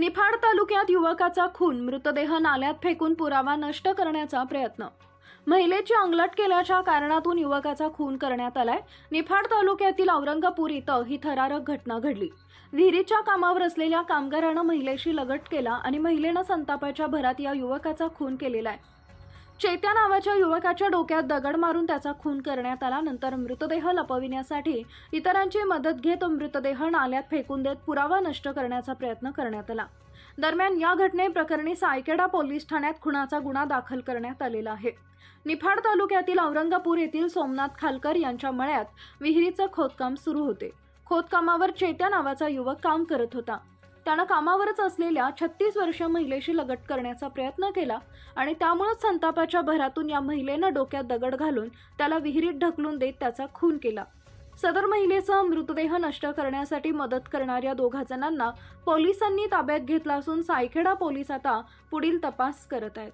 निफाड तालुक्यात युवकाचा खून मृतदेह नाल्यात फेकून पुरावा नष्ट करण्याचा प्रयत्न. महिलेची अंगलट केल्याच्या कारणातून युवकाचा खून करण्यात आलाय. निफाड तालुक्यातील औरंगापूर इथं ही थरारक घटना घडली. विहिरीच्या कामावर असलेल्या कामगारानं महिलेशी लगट केला आणि महिलेनं संतापाच्या भरात या युवकाचा खून केलेला आहे. चैत्या नावाच्या युवकाच्या डोक्यात दगड मारून त्याचा खून करण्यात आला. नंतर मृतदेह लपविण्यासाठी इतरांची मदत घेत मृतदेह नाल्यात फेकून देत पुरावा नष्ट करण्याचा प्रयत्न करण्यात आला. दरम्यान या घटनेप्रकरणी सायकेडा पोलीस ठाण्यात खुनाचा गुन्हा दाखल करण्यात आलेला आहे. निफाड तालुक्यातील औरंगापूर येथील सोमनाथ खालकर यांच्या मळ्यात विहिरीचं खोदकाम सुरू होते. खोदकामावर चेत्या नावाचा युवक काम करत होता. त्यानं कामावरच असलेल्या छत्तीस वर्षीय महिलेशी लगट करण्याचा प्रयत्न केला आणि त्यामुळेच संतापाच्या भरातून या महिलेनं डोक्यात दगड घालून त्याला विहिरीत ढकलून देत त्याचा खून केला. सदर महिलेचा मृतदेह नष्ट करण्यासाठी मदत करणाऱ्या दोघा जणांना पोलिसांनी ताब्यात घेतला असून सायखेडा पोलीस आता पुढील तपास करत आहेत.